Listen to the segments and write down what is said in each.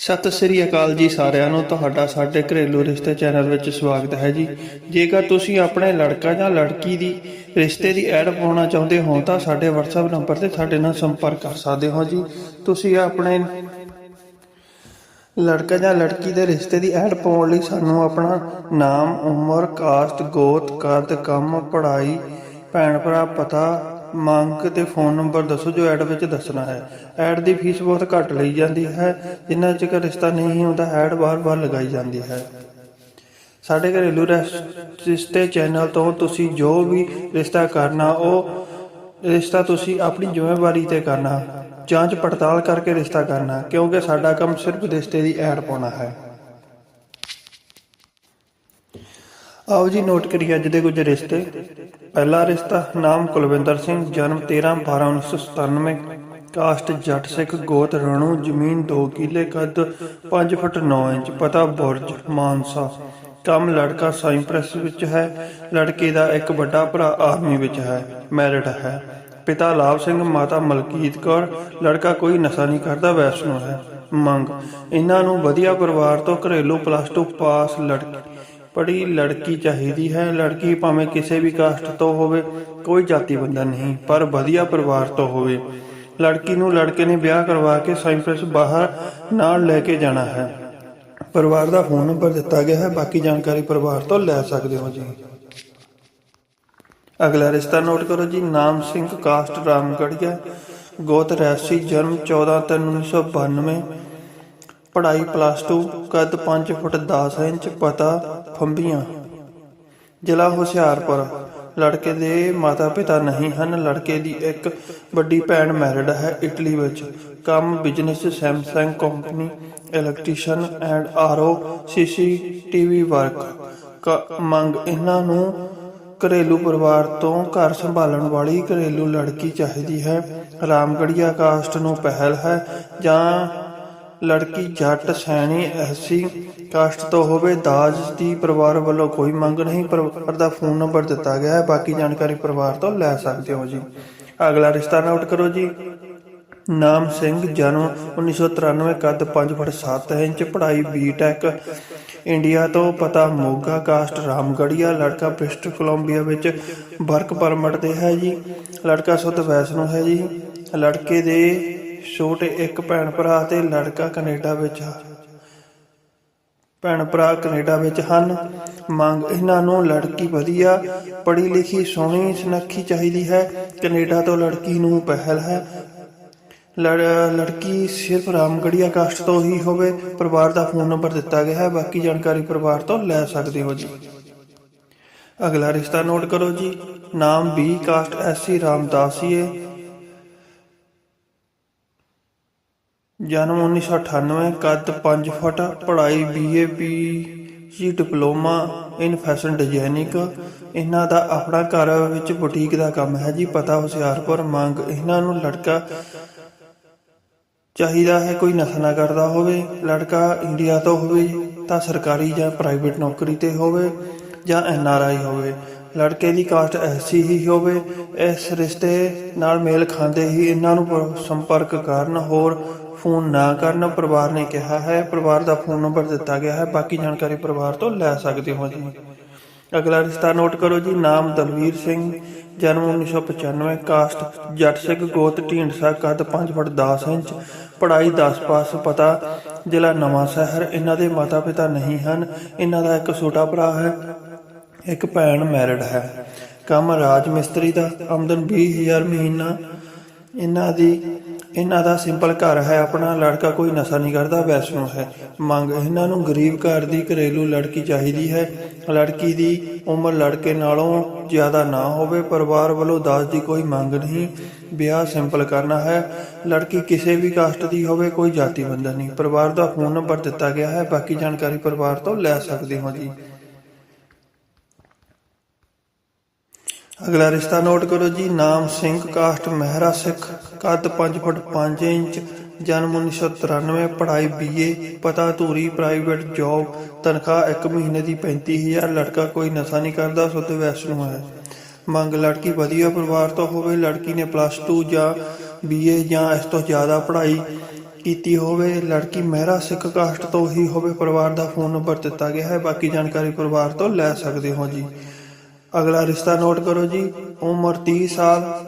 ਸਤਿ ਸ੍ਰੀ ਅਕਾਲ ਜੀ ਸਾਰਿਆਂ ਨੂੰ। ਤੁਹਾਡਾ ਸਾਡੇ ਘਰੇਲੂ ਰਿਸ਼ਤੇ ਚੈਨਲ ਵਿੱਚ ਸਵਾਗਤ ਹੈ ਜੀ। ਜੇਕਰ ਤੁਸੀਂ ਆਪਣੇ ਲੜਕਾ ਜਾਂ ਲੜਕੀ ਦੀ ਰਿਸ਼ਤੇ ਦੀ ਐਡ ਪਾਉਣਾ ਚਾਹੁੰਦੇ ਹੋ, ਤਾਂ ਸਾਡੇ WhatsApp ਨੰਬਰ ਤੇ ਸਾਡੇ ਨਾਲ ਸੰਪਰਕ ਕਰ ਸਕਦੇ ਹੋ ਜੀ। ਤੁਸੀਂ ਆਪਣੇ ਲੜਕਾ ਜਾਂ ਲੜਕੀ ਦੇ ਰਿਸ਼ਤੇ ਦੀ ਐਡ ਪਾਉਣ ਲਈ ਸਾਨੂੰ ਆਪਣਾ ਨਾਮ, ਉਮਰ, ਕਾਸਟ, ਗੋਤ, ਕਦ, ਕੰਮ, ਪੜ੍ਹਾਈ ਭੈਣ ਭਰਾ ਪਤਾ ਮੰਗ ਤੇ ਫੋਨ ਨੰਬਰ ਦੱਸੋ ਜੋ ਐਡ ਵਿੱਚ ਦੱਸਣਾ ਹੈ। ਐਡ ਦੀ ਫੀਸ ਬਹੁਤ ਘੱਟ ਲਈ ਜਾਂਦੀ ਹੈ। ਜਿੰਨਾ ਚਿਰ ਰਿਸ਼ਤਾ ਨਹੀਂ ਹੁੰਦਾ ਐਡ ਬਾਰ-ਬਾਰ ਲਗਾਈ ਜਾਂਦੀ ਹੈ। ਸਾਡੇ ਘਰੇਲੂ ਰਿਸ਼ਤੇ ਚੈਨਲ ਤੋਂ ਤੁਸੀਂ ਜੋ ਵੀ ਰਿਸ਼ਤਾ ਕਰਨਾ, ਉਹ ਰਿਸ਼ਤਾ ਤੁਸੀਂ ਆਪਣੀ ਜ਼ਿੰਮੇਵਾਰੀ ਤੇ ਕਰਨਾ, ਜਾਂਚ ਪੜਤਾਲ ਕਰਕੇ ਰਿਸ਼ਤਾ ਕਰਨਾ, ਕਿਉਂਕਿ ਸਾਡਾ ਕੰਮ ਸਿਰਫ ਰਿਸ਼ਤੇ ਦੀ ਐਡ ਪਾਉਣਾ ਹੈ। ਆਓ ਜੀ, ਨੋਟ ਕਰੀਏ ਅੱਜ ਦੇ ਕੁਝ ਰਿਸ਼ਤੇ। ਪਹਿਲਾ ਰਿਸ਼ਤਾ ਨਾਮ ਕੁਲਵਿੰਦਰ ਸਿੰਘ, ਜਨਮ 13 12 1997 ਕਾਸਟ ਜੱਟ ਸਿੱਖ ਗੋਤ ਰਣੂ, ਜ਼ਮੀਨ 2 ਕਿੱਲੇ ਕੱਦ 5 ਫੁੱਟ 9 ਇੰਚ ਪਤਾ ਬੁਰਜ, ਮਾਨਸਾ। ਕੰਮ ਲੜਕਾ ਸਾਈਪ੍ਰੈਸ ਵਿੱਚ ਹੈ, ਲੜਕੇ ਦਾ ਇੱਕ ਵੱਡਾ ਭਰਾ ਆਰਮੀ ਵਿੱਚ ਹੈ, ਮੈਰਿਡ ਹੈ। ਪਿਤਾ ਲਾਭ ਸਿੰਘ, ਮਾਤਾ ਮਲਕੀਤ ਕੌਰ, ਲੜਕਾ ਕੋਈ ਨਸ਼ਾ ਨਹੀਂ ਕਰਦਾ, ਵੈਸ਼ਨੋ ਹੈ। ਮੰਗ, ਇਹਨਾਂ ਨੂੰ ਵਧੀਆ ਪਰਿਵਾਰ ਤੋਂ ਘਰੇਲੂ ਪਲੱਸ 2 ਪਾਸ ਲੜਕੀ ਪੜੀ ਲੜਕੀ ਚਾਹੀਦੀ ਹੈ। ਲੜਕੀ ਭਾਵੇਂ ਕਿਸੇ ਵੀ ਕਾਸਟ ਤੋਂ ਹੋਵੇ, ਕੋਈ ਜਾਤੀ ਬੰਧਨ ਨਹੀਂ, ਪਰ ਵਧੀਆ ਪਰਿਵਾਰ ਤੋਂ ਹੋਵੇ। ਲੜਕੀ ਨੂੰ ਲੜਕੇ ਨੇ ਵਿਆਹ ਕਰਵਾ ਕੇ ਸਾਈਪ੍ਰਸ ਬਾਹਰ ਨਾਲ ਲੈ ਕੇ ਜਾਣਾ ਹੈ। ਪਰਿਵਾਰ ਦਾ ਫੋਨ ਨੰਬਰ ਦਿੱਤਾ ਗਿਆ ਹੈ। ਬਾਕੀ ਜਾਣਕਾਰੀ ਪਰਿਵਾਰ ਤੋਂ ਲੈ ਸਕਦੇ ਹੋ ਜੀ। ਅਗਲਾ ਰਿਸ਼ਤਾ ਨੋਟ ਕਰੋ ਜੀ। ਨਾਮ ਸਿੰਘ ਕਾਸਟ ਰਾਮਗੜੀਆ ਗੋਤ, ਰੈਸੀ, ਜਨਮ 14 ਤਿੰਨ 1992 ਪੜ੍ਹਾਈ ਪਲੱਸ 2 ਕੱਦ 5 ਫੁੱਟ 10 ਇੰਚ ਪਤਾ ਫੰਬੀਆਂ। ਜ਼ਿਲ੍ਹਾ ਹੁਸ਼ਿਆਰਪੁਰ, ਲੜਕੇ ਦੇ ਮਾਤਾ ਪਿਤਾ ਨਹੀਂ ਹਨ, ਲੜਕੇ ਦੀ ਇੱਕ ਵੱਡੀ ਭੈਣ ਮੈਰਿਡ ਹੈ ਇਟਲੀ ਵਿੱਚ। ਕੰਮ business Samsung company electrician and RO CCTV work ਮੰਗ ਇਹਨਾਂ ਨੂੰ ਘਰੇਲੂ ਪਰਿਵਾਰ ਤੋਂ ਘਰ ਸੰਭਾਲਣ ਵਾਲੀ ਘਰੇਲੂ ਲੜਕੀ ਚਾਹੀਦੀ ਹੈ। ਰਾਮਗੜੀਆ ਕਾਸਟ ਨੂੰ ਪਹਿਲ ਹੈ ਜਾਂ ਲੜਕੀ ਜੱਟ ਸੈਣੀ ਐਸੀ ਕਾਸਟ ਤੋਂ ਹੋਵੇ ਦਾਜ ਦੀ ਪਰਿਵਾਰ ਵੱਲੋਂ ਕੋਈ ਮੰਗ ਨਹੀਂ, ਪਰਿਵਾਰ ਦਾ ਫੋਨ ਨੰਬਰ ਦਿੱਤਾ ਗਿਆ ਹੈ, ਬਾਕੀ ਜਾਣਕਾਰੀ ਪਰਿਵਾਰ ਤੋਂ ਲੈ ਸਕਦੇ ਹੋ ਜੀ। ਅਗਲਾ ਰਿਸ਼ਤਾ ਨੋਟ ਕਰੋ ਜੀ। ਨਾਮ ਸਿੰਘ, ਜਨਮ 1993 ਕੱਦ 5 ਫੁੱਟ 7 ਇੰਚ, ਪੜ੍ਹਾਈ ਬੀਟੈਕ ਇੰਡੀਆ ਤੋਂ ਪਤਾ ਮੋਗਾ ਕਾਸਟ ਰਾਮਗੜੀਆ ਲੜਕਾ ਬ੍ਰਿਸਟਲ ਕੋਲੰਬੀਆ ਵਿੱਚ ਵਰਕ ਪਰਮਿਟ ਤੇ ਹੈ ਜੀ। ਲੜਕਾ ਸੁਧ ਵੈਸ਼ਨੋ ਹੈ ਜੀ। ਲੜਕੇ ਦੇ ਛੋਟੇ ਇੱਕ ਭੈਣ ਭਰਾ ਤੇ ਲੜਕਾ ਕੈਨੇਡਾ ਵਿੱਚ ਹੈ ਭੈਣ ਭਰਾ ਕੈਨੇਡਾ ਵਿੱਚ ਹਨ। ਮੰਗ ਇਹਨਾਂ ਨੂੰ ਲੜਕੀ ਵਧੀਆ, ਪੜ੍ਹੀ ਲਿਖੀ, ਸੋਹਣੀ, ਸੁਨੱਖੀ ਚਾਹੀਦੀ ਹੈ। ਕੈਨੇਡਾ ਤੋਂ ਲੜਕੀ ਨੂੰ ਪਹਿਲ ਹੈ। ਲੜ- ਲੜਕੀ ਸਿਰਫ ਰਾਮਗੜੀਆ ਕਾਸਟ ਤੋਂ ਹੀ ਹੋਵੇ, ਪਰਿਵਾਰ ਦਾ ਫੋਨ ਨੰਬਰ ਦਿੱਤਾ ਗਿਆ ਹੈ। ਬਾਕੀ ਜਾਣਕਾਰੀ ਪਰਿਵਾਰ ਤੋਂ ਲੈ ਸਕਦੇ ਹੋ ਜੀ। ਅਗਲਾ ਰਿਸ਼ਤਾ ਨੋਟ ਕਰੋ ਜੀ। ਨਾਮ ਬੀ ਕਾਸਟ ਐਸਸੀ ਰਾਮਦਾਸੀਏ। ਜਨਮ 1998 ਕੱਦ 5 ਫੁੱਟ, ਪੜ੍ਹਾਈ ਬੀਏ ਜੀ ਡਿਪਲੋਮਾ ਇਨ ਫੈਸ਼ਨ ਡਿਜ਼ਾਈਨਿੰਗ ਇਹਨਾਂ ਦਾ ਆਪਣਾ ਘਰ ਵਿੱਚ ਬੁਟੀਕ ਦਾ ਕੰਮ ਹੈ ਜੀ, ਪਤਾ ਹੁਸ਼ਿਆਰਪੁਰ, ਮੰਗ ਇਹਨਾਂ ਨੂੰ ਲੜਕਾ ਚਾਹੀਦਾ ਹੈ, ਕੋਈ ਨਸ਼ਾ ਨਾ ਕਰਦਾ ਹੋਵੇ, ਲੜਕਾ ਇੰਡੀਆ ਤੋਂ ਹੋਵੇ ਤਾਂ ਸਰਕਾਰੀ ਜਾਂ ਪ੍ਰਾਈਵੇਟ ਨੌਕਰੀ ਤੇ ਹੋਵੇ ਜਾਂ ਐਨਆਰਆਈ ਹੋਵੇ। ਲੜਕੇ ਦੀ ਕਾਸਟ ਐਸੀ ਹੀ ਹੋਵੇ, ਇਸ ਰਿਸ਼ਤੇ ਨਾਲ ਮੇਲ ਖਾਂਦੇ ਹੀ ਇਹਨਾਂ ਨੂੰ ਸੰਪਰਕ ਕਰਨ ਹੋਰ ਫੋਨ ਨਾ ਕਰਨ ਪਰਿਵਾਰ ਨੇ ਕਿਹਾ ਹੈ, ਪਰਿਵਾਰ ਦਾ ਫੋਨ ਨੰਬਰ ਦਿੱਤਾ ਗਿਆ ਹੈ, ਬਾਕੀ ਜਾਣਕਾਰੀ ਪਰਿਵਾਰ ਤੋਂ ਲੈ ਸਕਦੇ ਹੋ ਜੀ। ਅਗਲਾ ਰਿਸ਼ਤਾ ਨੋਟ ਕਰੋ ਜੀ, ਨਾਮ ਦਲਵੀਰ ਸਿੰਘ, ਜਨਮ 1995 ਕਾਸਟ ਜੱਟ ਸਿੱਖ ਗੋਤ ਢੀਂਡਸਾ, ਕੱਦ 5 ਫੁੱਟ 10 ਇੰਚ, ਪੜ੍ਹਾਈ 10 ਪਾਸ, ਪਤਾ ਜ਼ਿਲ੍ਹਾ ਨਵਾਂ ਸ਼ਹਿਰ, ਇਹਨਾਂ ਦੇ ਮਾਤਾ ਪਿਤਾ ਨਹੀਂ ਹਨ, ਇਹਨਾਂ ਦਾ ਇੱਕ ਛੋਟਾ ਭਰਾ ਹੈ, ਇੱਕ ਭੈਣ ਮੈਰਿਡ ਹੈ। ਕੰਮ ਰਾਜ ਮਿਸਤਰੀ ਦਾ, ਆਮਦਨ 20000 ਮਹੀਨਾ, ਇਹਨਾਂ ਦੀ ਇਹਨਾਂ ਦਾ ਸਿੰਪਲ ਘਰ ਹੈ, ਆਪਣਾ ਲੜਕਾ ਕੋਈ ਨਸ਼ਾ ਨਹੀਂ ਕਰਦਾ, ਵੈਸ਼ਨੋ ਹੈ। ਮੰਗ ਇਹਨਾਂ ਨੂੰ ਗਰੀਬ ਘਰ ਦੀ ਘਰੇਲੂ ਲੜਕੀ ਚਾਹੀਦੀ ਹੈ। ਲੜਕੀ ਦੀ ਉਮਰ ਲੜਕੇ ਨਾਲੋਂ ਜ਼ਿਆਦਾ ਨਾ ਹੋਵੇ, ਪਰਿਵਾਰ ਵੱਲੋਂ ਦਾਜ ਦੀ ਕੋਈ ਮੰਗ ਨਹੀਂ। ਵਿਆਹ ਸਿੰਪਲ ਕਰਨਾ ਹੈ। ਲੜਕੀ ਕਿਸੇ ਵੀ ਕਾਸਟ ਦੀ ਹੋਵੇ, ਕੋਈ ਜਾਤੀ ਬੰਧਨ ਨਹੀਂ। ਪਰਿਵਾਰ ਦਾ ਫੋਨ ਨੰਬਰ ਦਿੱਤਾ ਗਿਆ ਹੈ। ਬਾਕੀ ਜਾਣਕਾਰੀ ਪਰਿਵਾਰ ਤੋਂ ਲੈ ਸਕਦੇ ਹੋ ਜੀ। ਅਗਲਾ ਰਿਸ਼ਤਾ ਨੋਟ ਕਰੋ ਜੀ। ਨਾਮ ਸਿੰਘ ਕਾਸਟ ਮਹਿਰਾ ਸਿੱਖ। ਕੱਦ 5 ਫੁੱਟ 5 ਇੰਚ, ਜਨਮ 1993 ਪੜ੍ਹਾਈ ਬੀਏ ਪਤਾ ਧੂਰੀ ਪ੍ਰਾਈਵੇਟ ਜੌਬ ਤਨਖਾਹ 1 ਮਹੀਨੇ ਦੀ 35000 ਲੜਕਾ ਕੋਈ ਨਸ਼ਾ ਨਹੀਂ ਕਰਦਾ, ਸੁੱਧ ਵੈਸ਼ਨੂ ਹੈ। ਮੰਗ ਲੜਕੀ ਵਧੀਆ ਪਰਿਵਾਰ ਤੋਂ ਹੋਵੇ, ਲੜਕੀ ਨੇ ਪਲੱਸ 2 ਜਾਂ ਬੀਏ ਜਾਂ ਇਸ ਤੋਂ ਜ਼ਿਆਦਾ ਪੜ੍ਹਾਈ ਕੀਤੀ ਹੋਵੇ, ਲੜਕੀ ਮਹਿਰਾ ਸਿੱਖ ਕਾਸਟ ਤੋਂ ਹੀ ਹੋਵੇ, ਪਰਿਵਾਰ ਦਾ ਫੋਨ ਨੰਬਰ ਦਿੱਤਾ ਗਿਆ ਹੈ, ਬਾਕੀ ਜਾਣਕਾਰੀ ਪਰਿਵਾਰ ਤੋਂ ਲੈ ਸਕਦੇ ਹੋ ਜੀ। ਅਗਲਾ ਰਿਸ਼ਤਾ ਨੋਟ ਕਰੋ ਜੀ, ਉਮਰ 30 ਸਾਲ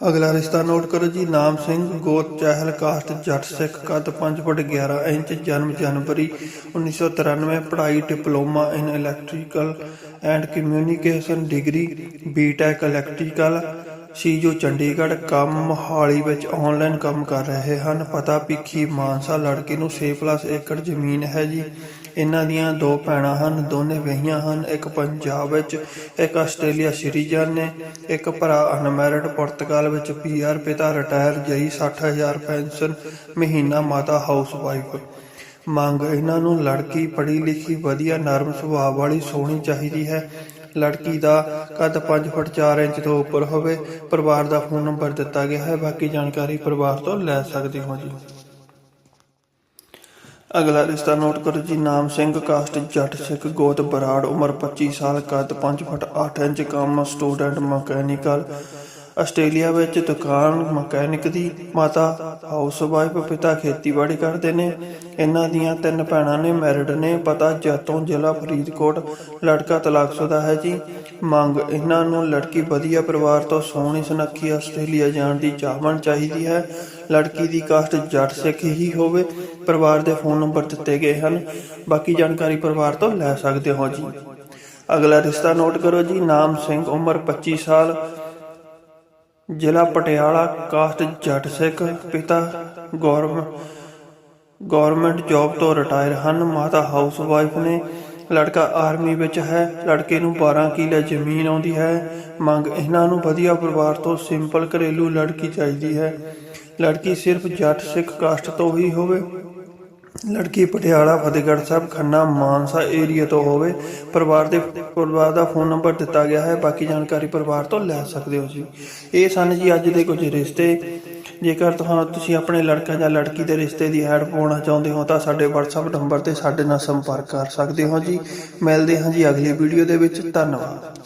ਅਗਲਾ ਰਿਸ਼ਤਾ ਨੋਟ ਕਰੋ ਜੀ, ਨਾਮ ਸਿੰਘ, ਗੋਤ, ਚਾਹਲ ਕਾਸਟ ਜੱਟ, ਸਿੱਖ ਕੱਦ 5 ਫੁੱਟ 11 ਇੰਚ, ਜਨਮ ਜਨਵਰੀ 1993 ਪੜ੍ਹਾਈ, diploma in electrical and communication, degree, BTech, electrical ਸੀਜੋ Chandigarh, ਕੰਮ ਮੋਹਾਲੀ ਵਿੱਚ ਆਨਲਾਈਨ ਕੰਮ ਕਰ ਰਹੇ ਹਨ। ਪਤਾ ਭਿੱਖੀ ਮਾਨਸਾ ਲੜਕੇ ਨੂੰ 6+ ਏਕੜ ਜ਼ਮੀਨ ਹੈ ਜੀ। ਇਹਨਾਂ ਦੀਆਂ ਦੋ ਭੈਣਾਂ ਹਨ, ਦੋਨੇ ਵਿਆਹੀਆਂ ਹਨ, ਇੱਕ ਪੰਜਾਬ ਵਿੱਚ, ਇੱਕ ਆਸਟ੍ਰੇਲੀਆ ਸਿਟੀਜ਼ਨ ਨੇ, ਇੱਕ ਭਰਾ ਅਨਮੈਰਿਡ ਪੁਰਤਗਾਲ ਵਿੱਚ ਪੀਆਰ ਪਿਤਾ ਰਿਟਾਇਰ ਜਈ 60000 ਪੈਨਸ਼ਨ ਮਹੀਨਾ ਮਾਤਾ ਹਾਊਸ ਵਾਈਫ ਮੰਗ, ਇਹਨਾਂ ਨੂੰ ਲੜਕੀ ਪੜ੍ਹੀ ਲਿਖੀ ਵਧੀਆ ਨਰਮ ਸੁਭਾਅ ਵਾਲੀ ਸੋਹਣੀ ਚਾਹੀਦੀ ਹੈ। ਲੜਕੀ ਦਾ ਕੱਦ 5 ਫੁੱਟ 4 ਇੰਚ ਤੋਂ ਉੱਪਰ ਹੋਵੇ, ਪਰਿਵਾਰ ਦਾ ਫੋਨ ਨੰਬਰ ਦਿੱਤਾ ਗਿਆ ਹੈ, ਬਾਕੀ ਜਾਣਕਾਰੀ ਪਰਿਵਾਰ ਤੋਂ ਲੈ ਸਕਦੇ ਹੋ ਜੀ। ਅਗਲਾ ਰਿਸ਼ਤਾ ਨੋਟ ਕਰੋ ਜੀ, ਨਾਮ ਸਿੰਘ, ਕਾਸਟ ਜੱਟ, ਸਿੱਖ, ਗੋਤ, ਬਰਾੜ, ਉਮਰ 25 ਸਾਲ, ਕੱਦ 5 ਫੁੱਟ 8 ਇੰਚ, ਕੰਮ, ਸਟੂਡੈਂਟ, ਮਕੈਨੀਕਲ ਆਸਟ੍ਰੇਲੀਆ ਵਿੱਚ ਦੁਕਾਨ, ਮਕੈਨਿਕ ਦੀ ਮਾਤਾ ਹਾਊਸ ਵਾਈਫ ਪਿਤਾ ਖੇਤੀਬਾੜੀ ਕਰਦੇ ਨੇ। ਇਹਨਾਂ ਦੀਆਂ ਤਿੰਨ ਭੈਣਾਂ ਨੇ, ਮੈਰਿਡ ਨੇ। ਪਤਾ ਜੈਤੋਂ ਜ਼ਿਲ੍ਹਾ ਫਰੀਦਕੋਟ, ਲੜਕਾ ਤਲਾਕਸ਼ੁਦਾ ਹੈ ਜੀ। ਮੰਗ, ਇਹਨਾਂ ਨੂੰ ਲੜਕੀ ਵਧੀਆ ਪਰਿਵਾਰ ਤੋਂ ਸੋਹਣੀ, ਸੁਨੱਖੀ ਆਸਟ੍ਰੇਲੀਆ ਜਾਣ ਦੀ ਚਾਹਵਣ ਚਾਹੀਦੀ ਹੈ। ਲੜਕੀ ਦੀ ਕਾਸਟ ਜੱਟ ਸਿੱਖ ਹੀ ਹੋਵੇ, ਪਰਿਵਾਰ ਦੇ ਫੋਨ ਨੰਬਰ ਦਿੱਤੇ ਗਏ ਹਨ। ਬਾਕੀ ਜਾਣਕਾਰੀ ਪਰਿਵਾਰ ਤੋਂ ਲੈ ਸਕਦੇ ਹੋ ਜੀ। ਅਗਲਾ ਰਿਸ਼ਤਾ ਨੋਟ ਕਰੋ ਜੀ। ਨਾਮ ਸਿੰਘ, ਉਮਰ 25 ਸਾਲ। ਜ਼ਿਲ੍ਹਾ ਪਟਿਆਲਾ ਕਾਸਟ ਜੱਟ ਸਿੱਖ ਪਿਤਾ ਗੌਰਵ ਗਵਰਨਮੈਂਟ ਜੌਬ ਤੋਂ ਰਿਟਾਇਰ ਹਨ। ਮਾਤਾ ਹਾਊਸ ਵਾਈਫ ਨੇ, ਲੜਕਾ ਆਰਮੀ ਵਿੱਚ ਹੈ, ਲੜਕੇ ਨੂੰ 12 ਕਿੱਲੇ ਜ਼ਮੀਨ ਆਉਂਦੀ ਹੈ। ਮੰਗ ਇਹਨਾਂ ਨੂੰ ਵਧੀਆ ਪਰਿਵਾਰ ਤੋਂ ਸਿੰਪਲ ਘਰੇਲੂ ਲੜਕੀ ਚਾਹੀਦੀ ਹੈ। ਲੜਕੀ ਸਿਰਫ ਜੱਟ ਸਿੱਖ ਕਾਸਟ ਤੋਂ ਹੀ ਹੋਵੇ। ਲੜਕੀ ਪਟਿਆਲਾ, ਫਤਿਹਗੜ੍ਹ ਸਾਹਿਬ, ਖੰਨਾ, ਮਾਨਸਾ ਏਰੀਆ ਤੋਂ ਹੋਵੇ, ਪਰਿਵਾਰ ਦੇ ਪਰਿਵਾਰ ਦਾ ਫੋਨ ਨੰਬਰ ਦਿੱਤਾ ਗਿਆ ਹੈ। ਬਾਕੀ ਜਾਣਕਾਰੀ ਪਰਿਵਾਰ ਤੋਂ ਲੈ ਸਕਦੇ ਹੋ ਜੀ। ਇਹ ਸਨ ਜੀ ਅੱਜ ਦੇ ਕੁਝ ਰਿਸ਼ਤੇ। ਜੇਕਰ ਤੁਹਾਨੂੰ ਤੁਸੀਂ ਆਪਣੇ ਲੜਕਾ ਜਾਂ ਲੜਕੀ ਦੇ ਰਿਸ਼ਤੇ ਦੀ ਐਡ ਪਾਉਣਾ ਚਾਹੁੰਦੇ ਹੋ, ਤਾਂ ਸਾਡੇ WhatsApp ਨੰਬਰ ਤੇ ਸਾਡੇ ਨਾਲ ਸੰਪਰਕ ਕਰ ਸਕਦੇ ਹੋ ਜੀ। ਮਿਲਦੇ ਹਾਂ ਜੀ ਅਗਲੀ ਵੀਡੀਓ ਦੇ ਵਿੱਚ। ਧੰਨਵਾਦ।